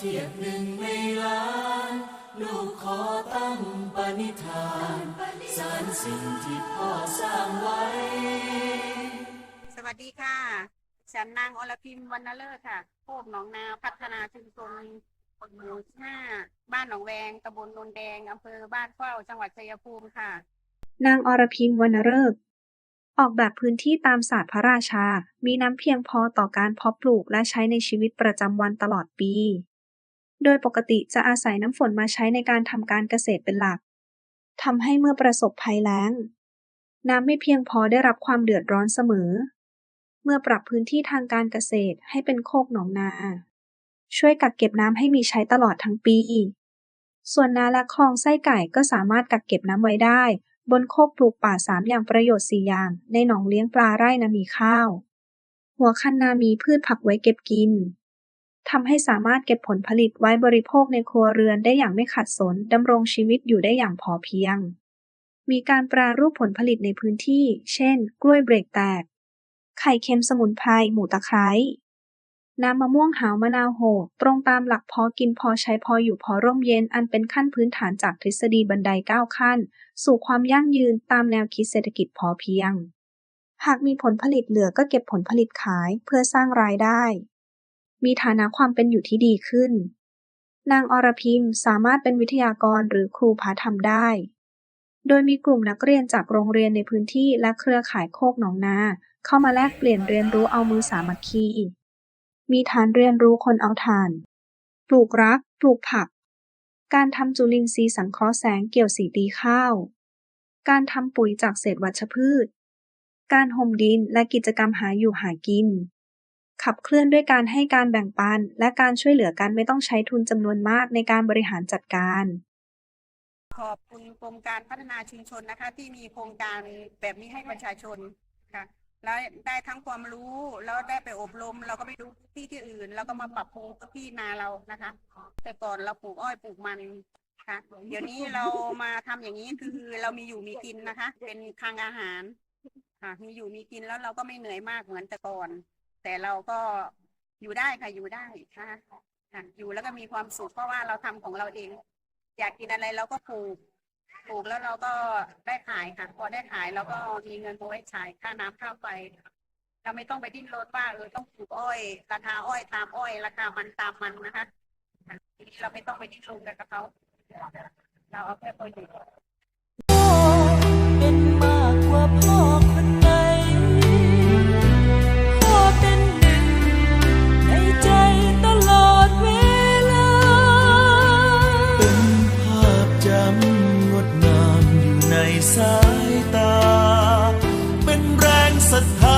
เทียบหนึ่งในล้าน ลูกขอตั้งปณิธาน สารสิ่งที่พ่อสร้างไว้ สวัสดีค่ะฉันนางอรพิมวรรณเลิศค่ะโคกหนองนาพัฒนาชุมชนหมู่ห้าบ้านหนองแวงตำบลนนแดงอำเภอบ้านเข้าจังหวัดชัยภูมิค่ะ นางอรพิมวรรณฤกษ์ออกแบบพื้นที่ตามศาสตร์พระราชา มีน้ำเพียงพอต่อการเพาะปลูกและใช้ในชีวิตประจำวันตลอดปี โดยปกติจะอาศัยน้ำฝนมาใช้ในการทำการเกษตรเป็นหลัก ทำให้เมื่อประสบภัยแล้ง น้ำไม่เพียงพอได้รับความเดือดร้อนเสมอ เมื่อปรับพื้นที่ทางการเกษตรให้เป็นโคกหนองนา ช่วยกักเก็บน้ำให้มีใช้ตลอดทั้งปี ส่วนนาและคลองไส้ไก่ก็สามารถกักเก็บน้ำไว้ได้ บนโคกปลูกป่าสามอย่างประโยชน์สี่อย่าง ในหนองเลี้ยงปลาไร่นามีข้าว หัวคันนามีพืชผักไว้เก็บกิน ทำให้สามารถเก็บผลผลิตไว้บริโภคในครัวเรือนได้อย่างไม่ขัดสนดำรงชีวิตอยู่ได้อย่างพอเพียง มีการปรรูปผลผลิตในพื้นที่ เช่น กล้วยเบรกแตก ไข่เค็มสมุนไพร หมูตะไคร้ น้ำมะม่วงหาวมะนาวโหดตรงตามหลักพอกินพอใช้พออยู่พอร่มเย็นอันเป็นขั้นพื้นฐานจากทฤษฎีบันไดเก้าขั้น สู่ความยั่งยืนตามแนวคิดเศรษฐกิจพอเพียง หากมีผลผลิตเหลือก็เก็บผลผลิตขายเพื่อสร้างรายได้ มีฐานะความเป็นอยู่ที่ดีขึ้น นางอรพิมสามารถเป็นวิทยากรหรือครูพาธรรมได้ โดยมีกลุ่มนักเรียนจากโรงเรียนในพื้นที่และเครือข่ายโคกหนองนา เข้ามาแลกเปลี่ยนเรียนรู้เอามือสามัคคี มีฐานเรียนรู้คนเอาถ่าน ปลูกรัก ปลูกผัก การทำจุลินทรีย์สังเคราะห์แสงเกี่ยวสีตีข้าว การทำปุ๋ยจากเศษวัชพืช การห่มดินและกิจกรรมหาอยู่หากิน ขับเคลื่อนด้วยการให้การแบ่งปัน และการช่วยเหลือกันไม่ต้องใช้ทุนจำนวนมากในการบริหารจัดการ ขอบคุณกรมการพัฒนาชุมชนนะคะ ที่มีโครงการแบบนี้ให้ประชาชนค่ะแล้วได้ทั้งความรู้แล้วได้ไปอบรม เราก็ไปดูที่ที่อื่น แล้วก็มาปรับปรุงที่นาเรานะคะ แต่ก่อนเราปลูกอ้อยปลูกมันค่ะเดี๋ยวนี้เรามาทำอย่างนี้คือเรามีอยู่มีกินนะคะ เป็นคลังอาหารค่ะมีอยู่มีกินแล้วเราก็ไม่เหนื่อยมากเหมือนแต่ก่อน แต่เราก็อยู่ได้ค่ะอยู่ได้คะค่ะอยู่แล้วก็มีความสุขเพราะว่าเราทำของเราเอง อยากกินอะไรเราก็ปลูกปลูกแล้วเราก็ได้ขายค่ะ พอได้ขายเราก็มีเงินเอาไว้ใช้ค่าน้ำค่าไฟเราไม่ต้องไปดิ้นรนว่าเออต้องปลูกอ้อย ราคาอ้อยตามอ้อย ราคามันตามมันนะคะทีนี้เราไม่ต้องไปดิ้นรนกันกับเขาเราเอาแค่ประโย งามอยู่ในสายตา เป็นแรงศรัทธา